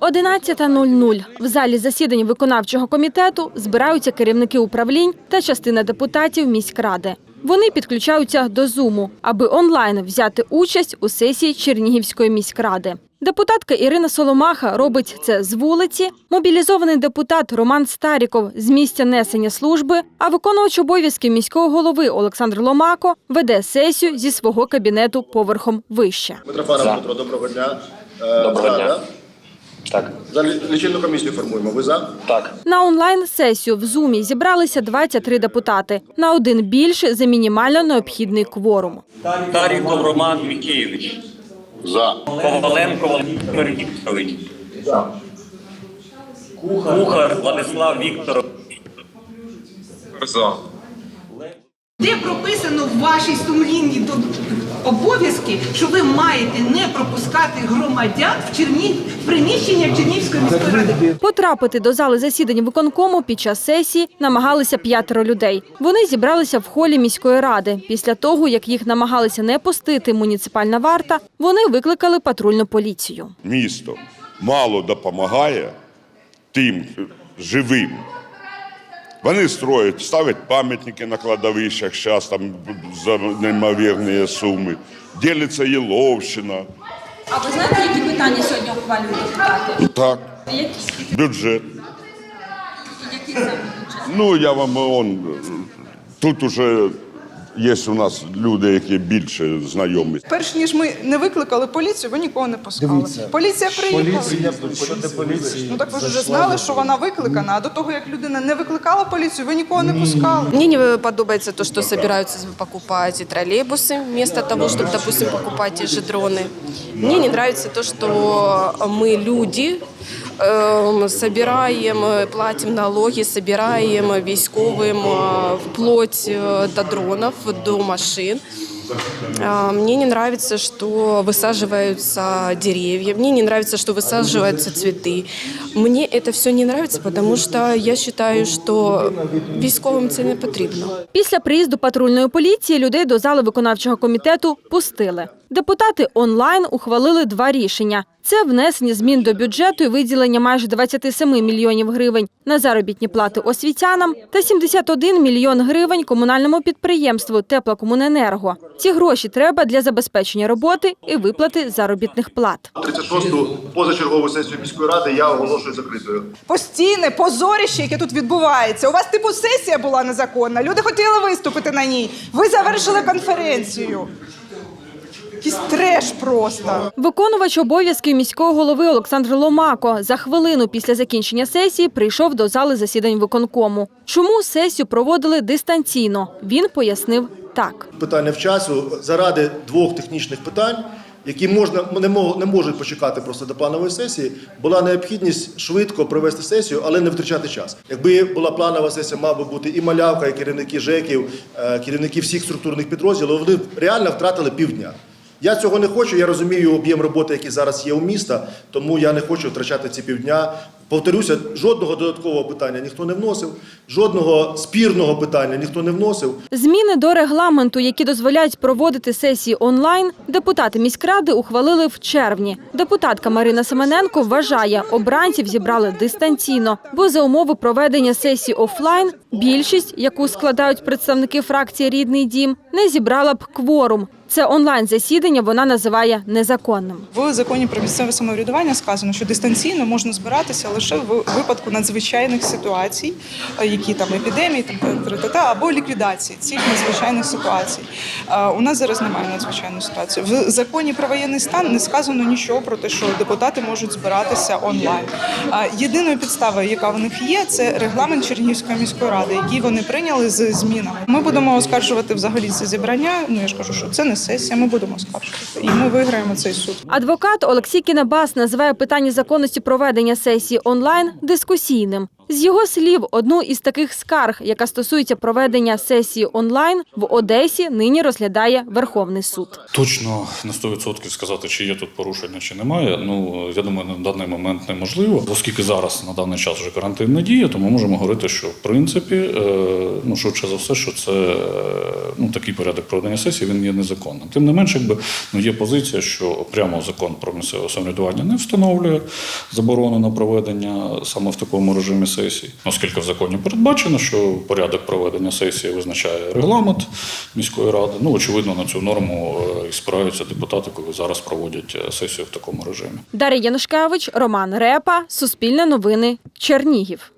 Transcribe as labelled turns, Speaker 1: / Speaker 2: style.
Speaker 1: 11.00. В залі засідань виконавчого комітету збираються керівники управлінь та частина депутатів міськради. Вони підключаються до Зуму, аби онлайн взяти участь у сесії Чернігівської міськради. Депутатка Ірина Соломаха робить це з вулиці. Мобілізований депутат Роман Старіков з місця несення служби, а виконувач обов'язків міського голови Олександр Ломако веде сесію зі свого кабінету поверхом вище.
Speaker 2: Митрофанов Петро, доброго дня. Е,
Speaker 3: Доброго дня. Так,
Speaker 2: За лічильну комісію формуємо. Ви за?
Speaker 3: так.
Speaker 1: На онлайн-сесію в Зумі зібралися 23 депутати, на один більше за мінімально необхідний кворум.
Speaker 4: Таріков Роман Микеєвич.
Speaker 2: За.
Speaker 4: Коваленко Володимир Вікторович. Кухар Владислав Вікторович.
Speaker 5: За.
Speaker 6: Де прописано в вашій сумлінні до обов'язки, що ви маєте не пропускати громадян в Чернів приміщення Чернігівської міської ради?
Speaker 1: Потрапити до зали засідань виконкому під час сесії намагалися п'ятеро людей. Вони зібралися в холі міської ради. Після того, як їх намагалися не пустити муніципальна варта, вони викликали патрульну поліцію.
Speaker 7: місто мало допомагає тим живим. Вони строять, ставлять пам'ятники на кладовищах, зараз там за неймовірні суми. Ділиться Єловщина.
Speaker 8: А ви знаєте, які питання сьогодні ухвалюють депутати?
Speaker 7: Так,
Speaker 8: Які?
Speaker 7: бюджет.
Speaker 8: Які саме бюджет?
Speaker 7: Ну, я вам он, тут уже є у нас люди, які більше знайомі.
Speaker 9: Перш ніж ми не викликали поліцію, ви нікого не пускали. Поліція приїхала. Ну так ви ж вже знали, що вона викликана. А до того як людина не викликала поліцію, ви нікого не пускали.
Speaker 10: Мне не подобается то, что собираются покупать и троллейбусы вместо того, чтобы, допустим, покупать те же дроны. Мне не нравится то, что мы люди эм, собираем, э, платим налоги, собираем військовым э, вплоть э, до дронов, до машин. А, Мне не нравится, что высаживаются деревья. Мне не нравится, что высаживаются цветы. Мне это все не нравится, потому что я считаю, что військовим це не потрібно.
Speaker 1: Після приїзду патрульної поліції людей до зали виконавчого комітету пустили. Депутати онлайн ухвалили два рішення: це внесення змін до бюджету і виділення майже 27 мільйонів гривень на заробітні плати освітянам та 71 мільйон гривень комунальному підприємству Теплокомуненерго. Ці гроші треба для забезпечення роботи і виплати заробітних плат.
Speaker 2: 36-ту позачергову сесію міської ради я оголошую закритою.
Speaker 9: Постійне позорище, яке тут відбувається. У вас типу сесія була незаконна. Люди хотіли виступити на ній. Ви завершили конференцію. Якийсь треш просто.
Speaker 1: Виконувач обов'язків міського голови Олександр Ломако за хвилину після закінчення сесії прийшов до зали засідань виконкому. Чому сесію проводили дистанційно? Він пояснив так.
Speaker 2: Питання в часу заради двох технічних питань, які можна не не можуть почекати просто до планової сесії, була необхідність швидко провести сесію, але не втрачати час. Якби була планова сесія, мав би бути і малявка, і керівники ЖЕКів, е, керівники всіх структурних підрозділів. Вони реально втратили півдня. Я цього не хочу. Я розумію об'єм роботи, який зараз є у міста, тому я не хочу втрачати ці півдня. Повторюся, жодного додаткового питання ніхто не вносив, жодного спірного питання ніхто не вносив.
Speaker 1: Зміни до регламенту, які дозволяють проводити сесії онлайн, депутати міськради ухвалили в червні. Депутатка Марина Семененко вважає, обранців зібрали дистанційно, бо за умови проведення сесії офлайн більшість, яку складають представники фракції Рідний дім, не зібрала б кворум. Це онлайн засідання вона називає незаконним.
Speaker 9: В законі про місцеве самоврядування сказано, що дистанційно можна збиратися лише в випадку надзвичайних ситуацій, е, які там епідемії, там та або ліквідації цих надзвичайних ситуацій. Е, У нас зараз немає надзвичайної ситуації. В законі про воєнний стан не сказано нічого про те, що депутати можуть збиратися онлайн. Е, Єдиною підставою, яка в них є, це регламент Чернігівської міської ради, який вони прийняли з змінами. Ми будемо оскаржувати взагалі це зібрання. Ну я ж кажу, що це не сесія. Ми будемо оскаржувати, і ми виграємо цей суд.
Speaker 1: Адвокат Олексій Кінебас називає питання законності проведення сесії онлайн дискусійним. З його слів, одну із таких скарг, яка стосується проведення сесії онлайн, в Одесі нині розглядає Верховний суд.
Speaker 5: Точно на 100% сказати, чи є тут порушення, чи немає. Ну я думаю, на даний момент неможливо, оскільки зараз на даний час вже карантин не діє, то ми можемо говорити, що в принципі, е, ну швидше за все, що це е, ну такий порядок проведення сесії він є незаконним. Тим не менше, якби ну є позиція, що прямо закон про місцеве самоврядування не встановлює заборонено проведення саме в такому режимі сесії, оскільки в законі передбачено, що порядок проведення сесії визначає регламент міської ради. Ну очевидно, на цю норму е, і спираються депутати, коли зараз проводять е, сесію в такому режимі.
Speaker 1: Дар'я Янушкевич, Роман Репа, Суспільне новини, Чернігів.